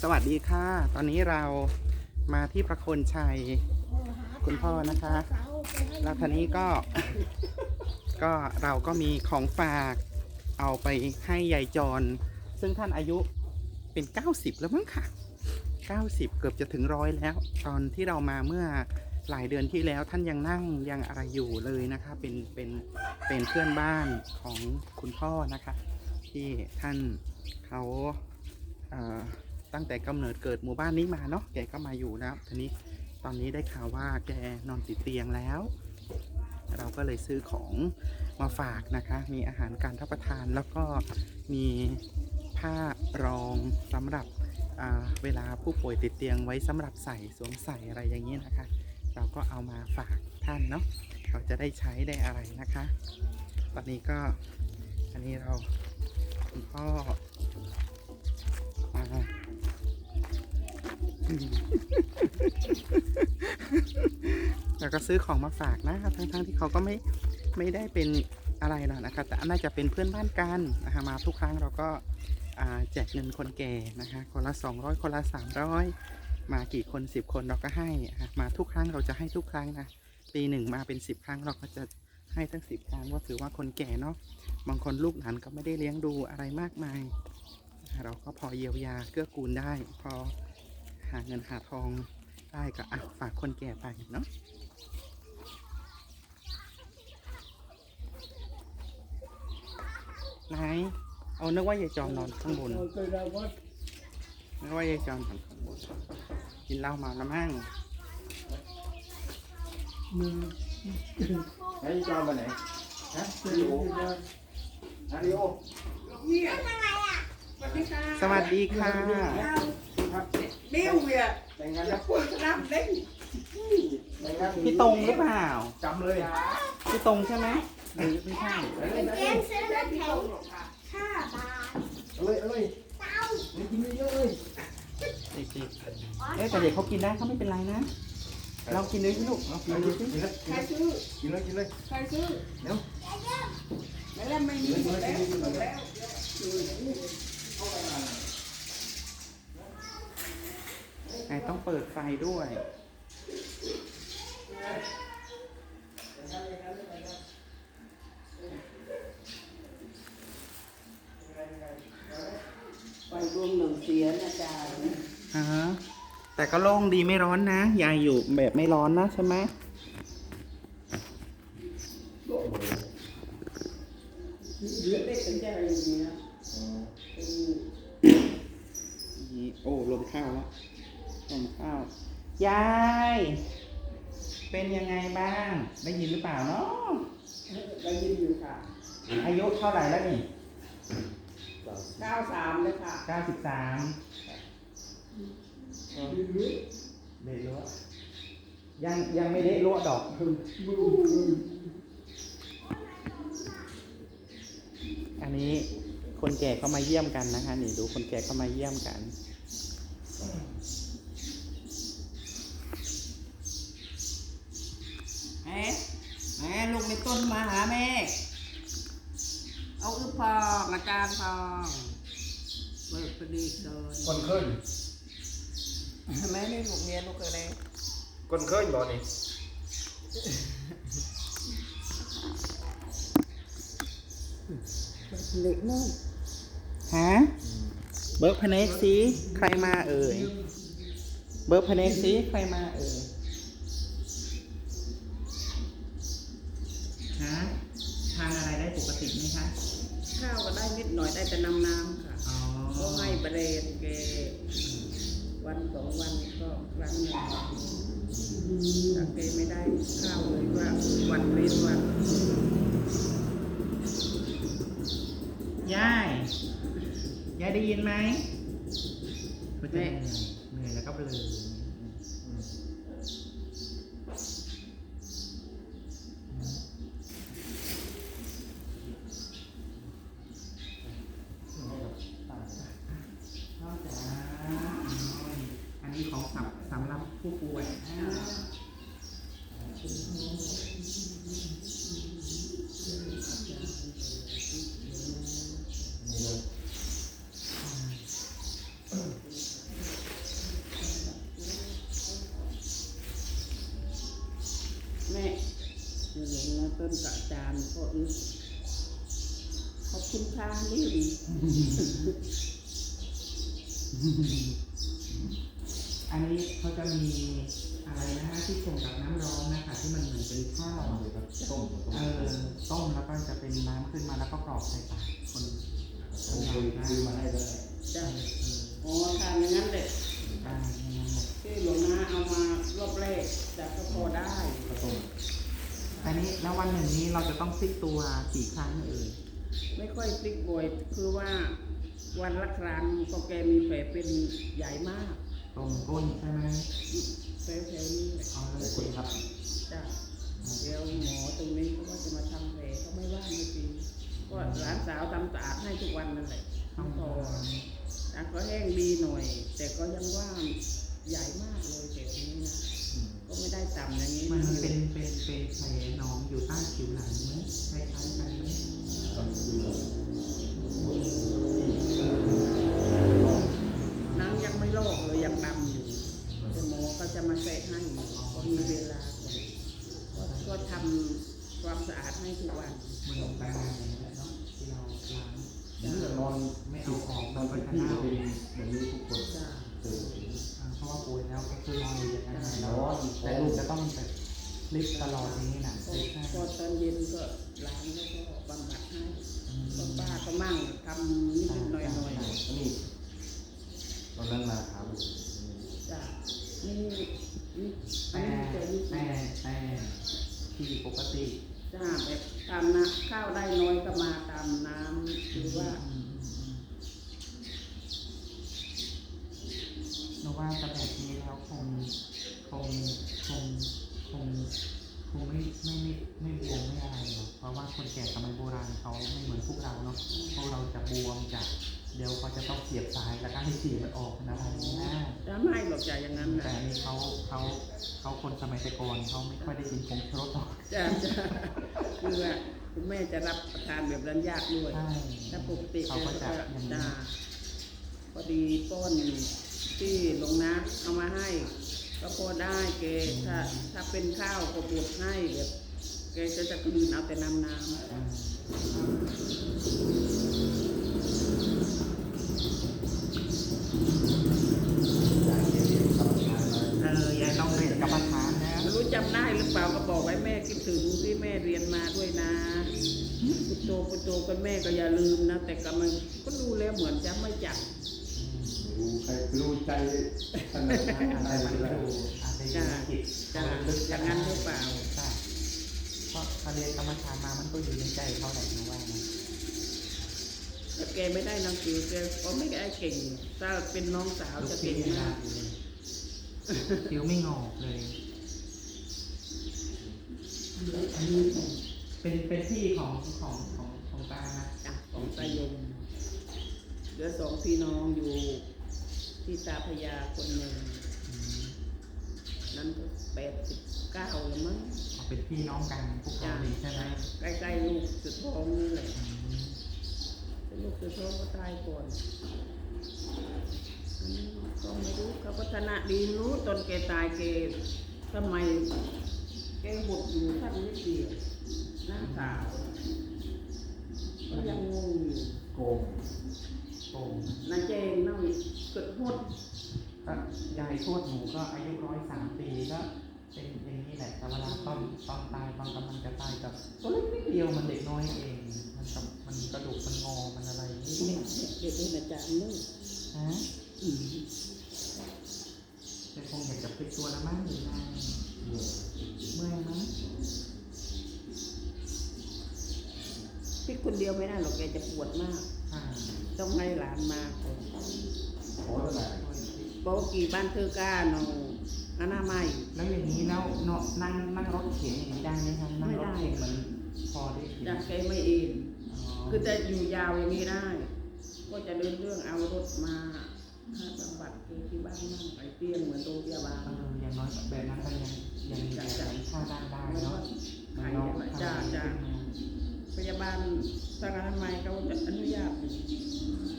สวัสดีค่ะ ตอนนี้เรามาที่ประโคนชัย คุณพ่อนะคะ แล้วทีนี้ก็ ก็เราก็มีของฝากเอาไปให้ยายจร ซึ่งท่านอายุเป็น 90 แล้วมั้งค่ะ 90 เกือบจะถึงร้อยแล้ว ตอนที่เรามาเมื่อหลายเดือนที่แล้วท่านยังนั่งยังอะไรอยู่เลยนะคะ เป็นเป็นเป็นเพื่อนบ้านของคุณพ่อนะคะ ที่ท่านเขาเอ่อ ตั้งแต่กำเนิดเกิดหมู่บ้านนี้มาเนาะแกก็มาอยู่แล้วทีนี้ตอนนี้ได้ข่าวว่าแกนอนติดเตียงแล้ว เราก็เลยซื้อของมาฝากนะคะ มีอาหารการรับประทานแล้วก็มีผ้ารองสำหรับเวลาผู้ป่วยติดเตียงไว้สำหรับใส่สวมใส่อะไรอย่างนี้นะคะ เราก็เอามาฝากท่านเนาะเขาจะได้ใช้ได้อะไรนะคะ ตอนนี้ก็อันนี้เราคุณพ่อมา แล้วก็ซื้อของมาฝากนะครับทั้งๆที่เขาก็ไม่ไม่ได้เป็นอะไรหรอกนะคะ แต่น่าจะเป็นเพื่อนบ้านกันนะคะมาทุกครั้งเราก็าแจกเงินคนแก่นะคะ คนละ 200 คนละ 300 มากี่คน 10 คนเราก็ให้มาทุกครั้งเราจะให้ทุกครั้งนะปีหนึ่งมาเป็น 10 ครั้งเราก็จะให้ทั้ง 10 ครั้งว่าถือว่าคนแก่เนาะบางคนลูกหลานก็ไม่ได้เลี้ยงดูอะไรมากมาย เราก็พอเยียวยาเกื้อกูลได้พอ หาเงินหาทองได้ก็อะฝากคนแก่ไปเนาะไหนเอานึกว่ายายจอมนอนข้างบนนึกว่ายายจอมนอนข้างบนกินเหล้าเมาแล้วมั่งไอ้จอมไปไหนฮะลีโอฮะลีโอสวัสดีค่ะค รับ Bill kìa, แต่งงนแล้ว quân cái năm đấy. แต่งงานพี่ตรงหรือเปล่า จำเลยพี่ตรงใช่ไหมหรือไม่ใช่เกมซื้อน้ำแข็งห้าบาทเอาเลยเอาเลยเต้านี่กินเยอะเลยเด็กๆเอ๊ะแต่เด็กเขากินได้เขาไม่เป็นไรนะ เรากินเลยสิลูกเรากินเลยสิกินเลย Khai sư, กินเลยกินเลย khai sư. Nếu. Đấy là mày nhìn một léo, một léo. ไงต้องเปิดไฟด้วย Quay gương nồng xía nha trà. อ่าฮะแต่ก็โล่งดีไม่ร้อนนะ ยายอยู่แบบไม่ร้อนนะใช่ไหม Dưới đây tính ra là gì nữa? นี่โอ้ลมข้าวแล้วลมข้าว ยาย เป็นยังไงบ้าง ได้ยินหรือเปล่าเนาะ Đây nhìn nhiều cả. อายุเท่าไหร่แล้วนี่ Cao xàm đấy cả. 93เละรั้วยังยังไม่เละรั้วดอกอันนี้คนแก่เขามาเยี่ยมกันนะคะนี่ดูคนแก่เขามาเยี่ยมกัน phòng, là can phòng. Bực phải đi rồi. คนเคย Mẹ đi lúc nghe lúc ở đây. คนเคยบ่นี่ Lịch nó. ฮะเบิร์กพเนกซีใครมาเอ่ยเบิร์กพเนกซีใครมาเอ่ยฮะทานอะไรได้ปกติไหมคะ Khao vào đây biết nói đây là năm năm cả. อ๋อ có ngày bà đèn kề วันสองวันก็ครั้งหนึ่งถ้าเกไม่ได้ข้าวเลยว่าวันเว้นวันยายยายได้ยินไหมเขาจะเหนื่อยเหนื่อยแล้วก็เบลอพ่อจ๋าอันนี้ของสำสำหรับผู้ป่วยอ่า ต้นกับอาจารย์ก็อึกขอบคุณค่ะนี่ดีอันนี้เขาจะมีอะไรนะฮะที่ส่งกับน้ำร้อนนะคะที่มันเหมือนเป็นข้าวเดี๋ยวก็ต้มเออต้มแล้วก็จะเป็นน้ำขึ้นมาแล้วก็กรอกใส่ปากคนผมเคยซื้อมาให้แล้วจ้ะเอออ๋อทานอย่างนั้นแหละ ที่หลวงนาเอามารอบแรกแต่ก็พอได้ก็ต้มอันนี้แล้ววันหนึ่งนี้เราจะต้องพลิกตัวกี่ครั้งเอ่ยไม่ค่อยพลิกบ่อยคือว่าวันละครั้งก็แกมีแผลเป็นใหญ่มากตรงก้นใช่ไหมแผลแผลนี้แหละเอาเลแต่ยคนทับจ้ะเดี๋ยวหมอตรงนี้เขาก็จะมาทำแผลเขาไม่ว่างไม่จริงก็หลานสาวทำสะอาดให้ทุกวันนั่นแหละต้องพออะก็แห้งดีหน่อย แต่ก็ยังว่าง ใหญ่มากเลยแผลนี้นะก็ไม่ได้ต่ำอย่างนี้มันนะเป็นเป็นเป็นแผลหนองอยู่ใต้ผิวหนังไหมคล้ายๆกันไหมหนังยังไม่โลกเลยยังดำอยู่แต่หมอก็จะมาแทะให้ก็มีเวลา ร้างแล้วก็บำบัดให้ก็ป้าก็มั่งทำนิดๆหน่อยนี่ตอนนั้นมาถามจ้านี่นี่อันแต่นี้จะนี่แต่แต่ที่ปกติจ้าแบบทำนะข้าวได้น้อยก็มาตามน้ำหรือว่ามอืมอืมหนูว่าแต่แบบนี้แล้วคงคงคงคงคงไม่ไม่ไม่ไม่บวมไม่ คนแก่สมัยโบราณเขาไม่เหมือนพวกเราเนาะพวกเราจะบวมจะเดี๋ยวเขาจะต้องเสียบซ้ายแล้วก็ให้สีมันออกนะอะไรอย่างนี้นะจะไม่หรอกจ้าอย่างนั้นแต่นะอันนี้เขาเขาเขาคนสมัยแต่ก่อนเขาไม่ค่อยได้กินผงชูรสหรอกจ้าจ้าคือว่าคุณแม่จะรับประทานแบบนั้นยากด้วยใช่ถ้าปกติเขาก็จะอย่างนี้จ้าพอดีป้อนที่หลวงนะเอามาให้ ก็พอได้แกถ้าถ้าเป็นข้าวก็บดให้แบบ แกก็จะกลืนเอาแต่น้ำน้อืมเออยายต้องเรียนกรรมฐานนะำไม่รู้จำได้หรือเปล่าก็บอกไว้แม่คิดถึงที่แม่เรียนมาด้วยนะปุตโตปุตโตกันแม่ก็อย่าลืมนะ แต่ก็มันก็ดูแล้วเหมือนจะไม่จับรู้ใครรู้ใจท่านนั้นอะไรให้มันไปดูแล้วอาจจะอยู่ในจิตจ้าอย่างนั้นหรือเปล่าใช่เพ ราะเขาเรียนกรรมฐานมามันก็อยู่ในใจเขาแหละนะว่านะแต่แกไม่ได้หนังสือแกก็ไม่ได้เก่ง ถ้าเป็นน้องสาวลูกจะคิ้เก่วงไม่มากได้เลยคิ้วไม่งอกเลย อันนี้เป็นเป็นที่ของของของของตานะจ้ะของตายมเหลือสองพี่น้องอยู่ที่ตาพยาคนหนึ่ง อืมนั้นก็แปดสิบเก้าแล้วมั้ง เอาเป็นพี่น้องกันพวกเขานี่ใช่ไหมใกล้ๆลูกสุดท้องนี่แหละอืมแต่ลูกสุดท้องก็ตายก่อนอันนี้ก็ไม่รู้เขาพัฒนาดีไม่รู้ตอนแกตายแกทำไมแกบดอยู่ท่านไม่เดียวหน้าขาวก็ยังงงอยู่โกงโอ้นาเจงนั่งเกิดหดก็ยายทวดหนูก็อายุร้อยสามปีก็ เป็นอย่างนี้แหละแต่เวลาตอนตอนตายตอนกำลังจะตายก็ตัวเล็กนิดเดียวมันเด็กน้อยเอง มันกับมันกระดูกมันงอมันอะไรนิดเด็นิกดเด็กเด็กอาจารย์นึกฮะแต่คงอยากจะพลิกตัวแล้วมั้งหรือไงเมื่อยมั้งพี่คนเดียวไม่ได้หรอกแกจะปวดมากอ่าต้องให้หลานมาก่อนโอ้ยไหนโปกี่บ้านเธอกล้าเนา อนามัยแล้วอย่างนี้แล้วเนาะนั่งนั่งรถเข็นอย่างนี้ได้ไหมครับนั่งรถเข็นไม่ได้เหมือนพอได้เข็นจากแกไม่เองอ๋อคือจะอยู่ยาวอย่างนี้ได้ ก็จะเดินเรื่องเอารถมาหาบำบัดแกที่บ้านนั่งไปเตียงเหมือนโรงพยาบาลเอออย่างน้อยแบบนั้นก็ยังยังยังยังค่าด้านได้แล้วก็เนาะใครจะจ้าจ้าพยาบาลทางอนามัยเขาจะอนุญาตอยู่เขา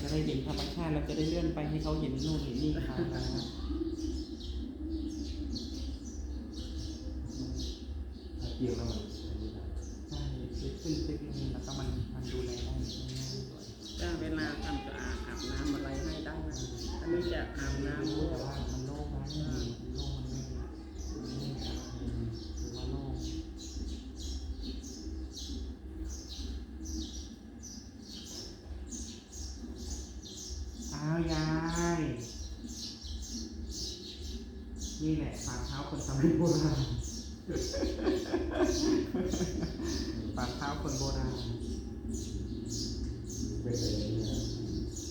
จะได้เห็นธรรมชาติเราจะได้เลื่อนไปให้เขาเห็นนู่นเห็นนี่ค่ะเกี่ยวกัน ใช่คลิปขึ้นคลิปนึงแล้วก็มันมันดูแลได้ง่ายๆด้วย ถ้าเวลาทำสะอาดอาบน้ำอะไรให้ได้นะอันนี้จะอาบน้ำ รู้แต่ว่ามันโล่งนะมันโล่งมันไม่มันไม่แบบหรือว่าโล่งอ้าวยาย นี่แหละฝ่า เท้าคนสมัยโบราณฝ่าเท้าคนโบราณ เป็นอะไรเนี่ย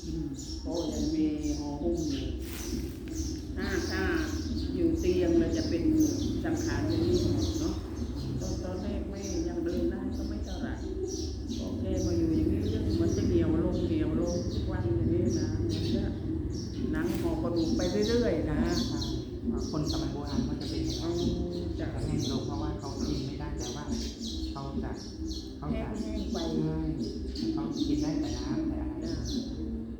อืมโอ้ยังมีหอหุ้มอยู่ถ้าถ้าอยู่เตียงมันจะเป็นสังขารอย่างนี้หมดเนาะตอนตอนแรกไม่ยังเดินได้ก็ไม่เท่าไหร่พอแกมาอยู่อย่างนี้มันจะเหนียวลงเหนียวลงทุกวันอย่างนี้นะมันจะหนังหอกระดูกไปเรื่อยๆนะ คนสมัยโบราณเขาจะเป็นอย่าง เอา นั้น จาก จะแห้งลงเพราะว่าเขากินไม่ได้แต่ว่าเขาจะเขา แห้ จะ งแห้งๆไป ใช่ ได้แต่น้ำแต่อะไร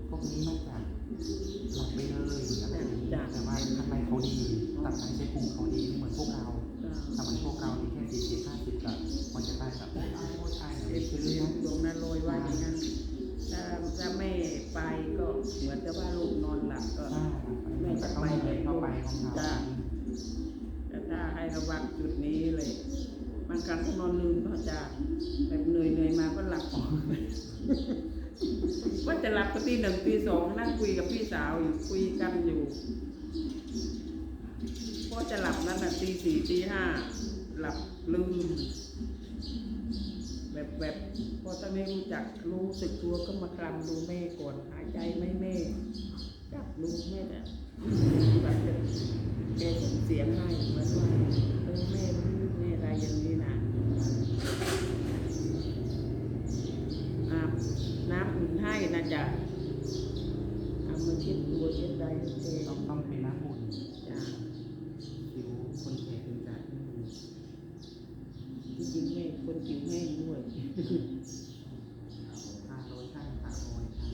พวกนี้มันจะหลับไปเลยอะไรอย่างเงี้แต่ว่าข้างในเขาดีตับไตไส้พุงเขาดีไม่เหมือนพวกเราจ้ะสมัยพวกเราที่แค่สี่สิบห้าสิบแบบมันจะตายแบบโอ้ยโอ้ยตายเด็กคือซีเรื่องดวงนั้นโรยว่าอย่างนั้นถ้าถ้าไม่ไปก็เหมือนกับว่าลูกนอนหลับก็ใช่แม่จะเข้าไปเข้าไปของเขาถ้าให้ระวังจุดนี้เลย บางครั้งก็นอนลืมก็จะแบบเหนื่อยเหนื่อยๆมาก็หลับออกว่าจะหลับก็ตีหนึ่งตีสองนั่งคุยกับพี่สาวอยู่คุยกันอยู่พอจะหลับนั้นน่ะตีสี่ตีห้าหลับลืมแบบแบบพอถ้าไม่รู้จักรู้สึกตัวก็มาคลำดูแม่ก่อนหายใจไม่แม่จับดูแม่เนี่ยแบบจะแกส่งเสียงให้เหมือนว่าเออแม่ อะไรอย่างนี้นะอาบน้ำอุ่นให้นะจ๊ะเอามาเช็ดตัวเช็ดใดโอเคต้องต้องเป็นน้ำอุ่นจ้ะผิวคนแก่ถึงจะไม่อุ่นที่จริงแม่คนจิ๋วแม่ด้วย ทาโลชั่นทาโอยทา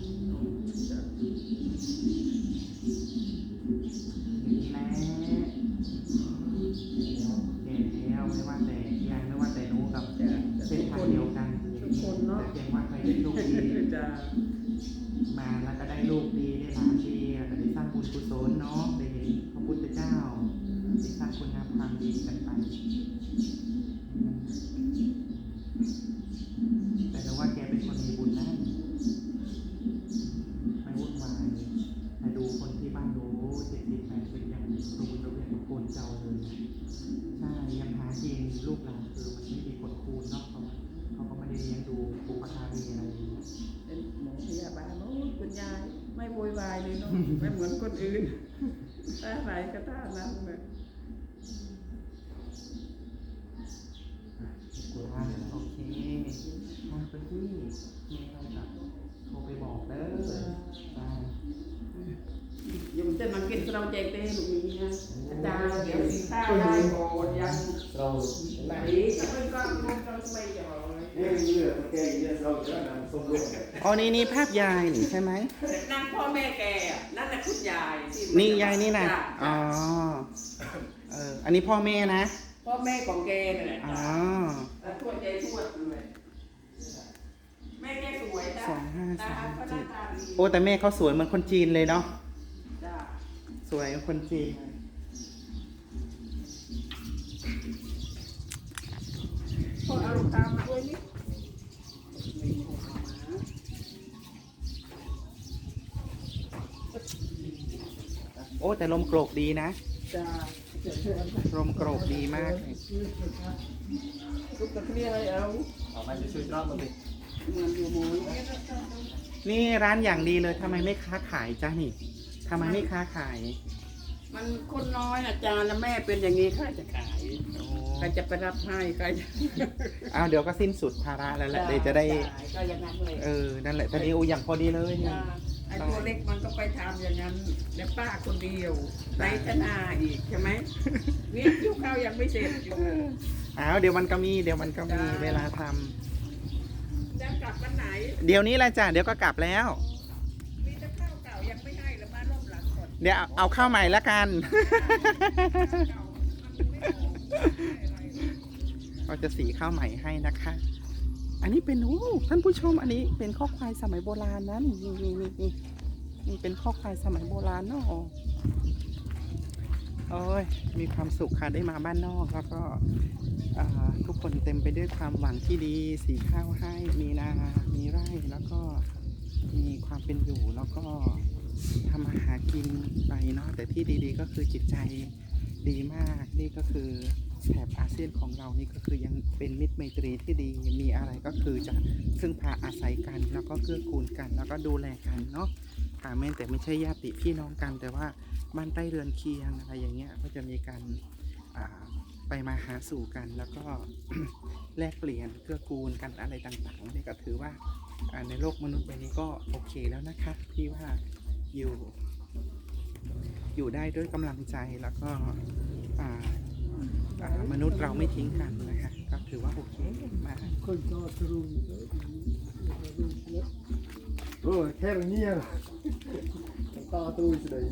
จ้ะ อย่างนี้แหละแก่แล้วไม่ว่าแต่ยายไม่ว่าแต่หนูกับ จ้ะ เส้น ทุก ทา ค ง น เดียวกัน ทุกคนเนาะ แต่เพียงว่าใครได้ลูกดี จ้ะ มาแล้วก็ได้ลูกดีได้หลานดีแล้วก็ได้สร้างบุ ญกุศลเนาะได้เห็นพระพุทธเจ้าได้สร้างคุณงามความดีกันไปแต่เราว่าแกเป็นคนมีบุญนะไม่วุ่นวายแต่ดูคนที่บ้านดูเจ็ดสิบแปดสิบยังรู้ระเบียบทุกคนเจ้าเลยใช่ยังหากินลูกหลานคือมันไม่มีคนคูณเนาะเขาเขาก็ไม่ได้เลี้ยงดูปุปารีอะไรอย่างเงี้ยเป็นหมอพยาบาลโอ้ยคุณยาย ไม่โวยวายเลยเนาะไม่เหมือนคนอื่นท่าไหนก็ท่านั้นเลยกูว่าโอเคทำไปที่มีอะไรแบบโทรไปบอกเด้อได้ยมจะมากินเราใจเต้ลูกนี้นะอาจารย์เดี๋ยวสีข้าวได้ก่อนยังเราไหนจะเป็นก้อนรูปเราไม่จะเอาเลย เนี่ยเยอะแกเยอะเราจะนำส้มลูกกันอ๋อนี่นี่ภาพยายนี่ใช่ไหมนั่งพ่อแม่แกอะนั่นแหละคุณยายที่นี่ยายนี่นะจ้อ๋อเอออันนี้พ่อแม่นะพ่อแม่ของแกนั่นแหละอ๋อแล้วทวดใจทวดเลยแม่แกสวยจ้ะสองห้าตาสามก็หเจ็น้าดตาดีโอ้แต่แม่เขาสวยเหมือนคนจีนเลยเนาะจ้ะสวยเหมือนคนจีนเลยพ่อเอาลูกตามาด้วยนี่ โอ้แต่ลมโกรกดีนะ จ้ะลมโกรกดีมากเลยลูกตะเคียนให้เอาเอามาช่วยๆรอบมาดิเหมือนอยู่หมูนี่ร้านอย่างดีเลยทำไมไม่ค้าขายจ้านี่ทำไมไม่ค้าขายมันคนน้อยอาจารย์นะแม่เป็นอย่างนี้ใครจะขายโอ้ใครจะไปรับให้ใครจะอ้าวเดี๋ยวก็สิ้นสุดภาระแล้วแหละเดี๋ยวจะได้ ก็อย่างนั้นเลยเออนั่นแหละตอนนี้โอ้อย่างพอดีเลยเนี่ย จ้ะไอ้ ตัวเล็กมันก็ไปทำอย่างนั้น แล้วป้าคนเดียวไรธนาอีกใช่ไหมเนี่ยยุคข้าวยังไม่เสร็จอยู่อ้าวเดี๋ยวมันก็มี เดี๋ยวมันก็มีเวลาทำจะกลับวันไหน เดี๋ยวนี้แหละจ้ะเดี๋ยวก็กลับแล้ว มีแต่ข้าวเก่ายังไม่ให้แล้วมาร่มหลังก่อนเดี๋ยวเอาเอาข้าวใหม่ละกัน ข้าวเก่ามันไม่ออกไม่อะไรก็จะสีข้าวใหม่ให้นะคะ อันนี้เป็นโอ้ท่านผู้ชมอันนี้เป็นข้อควายสมัยโบราณนะนี่นี่นี่นี่นี่เป็นข้อควายสมัยโบราณเนาะโอ้ยมีความสุขค่ะได้มาบ้านนอกแล้วก็ทุกคนเต็มไปด้วยความหวังที่ดีสีข้าวให้มีนา มีไร่แล้วก็มีความเป็นอยู่แล้วก็ทำมาหากินไปเนาะแต่ที่ดีๆก็คือจิตใจดีมากนี่ก็คือ แถบอาเซียนของเรานี่ก็คือยังเป็นมิตรไมตรีที่ดีมีอะไรก็คือจะซึ่งพาอาศัยกันแล้วก็เกื้อกูลกัน แล้วก็ดูแลกันเนาะค่ะแม้แต่ไม่ใช่ญาติพี่น้องกัน แต่ว่าบ้านใต้เรือนเคียงอะไรอย่างเงี้ยก็จะมีการไปมาหาสู่กันแล้วก็แลกเปลี่ยนเกื้อกูลกันอะไรต่างๆนี่ก็ถือว่าในโลกมนุษย์ใบนี้ก็โอเคแล้วนะคะพี่ว่าอยู่ อยู่ได้ด้วยกำลังใจแล้วก็ มนุษย์เราไม่ทิ้งกันนะคะก็ถือว่าโอเคมากคนก็ทรูโอ้แค่นี้อะต่อตู้สิเลย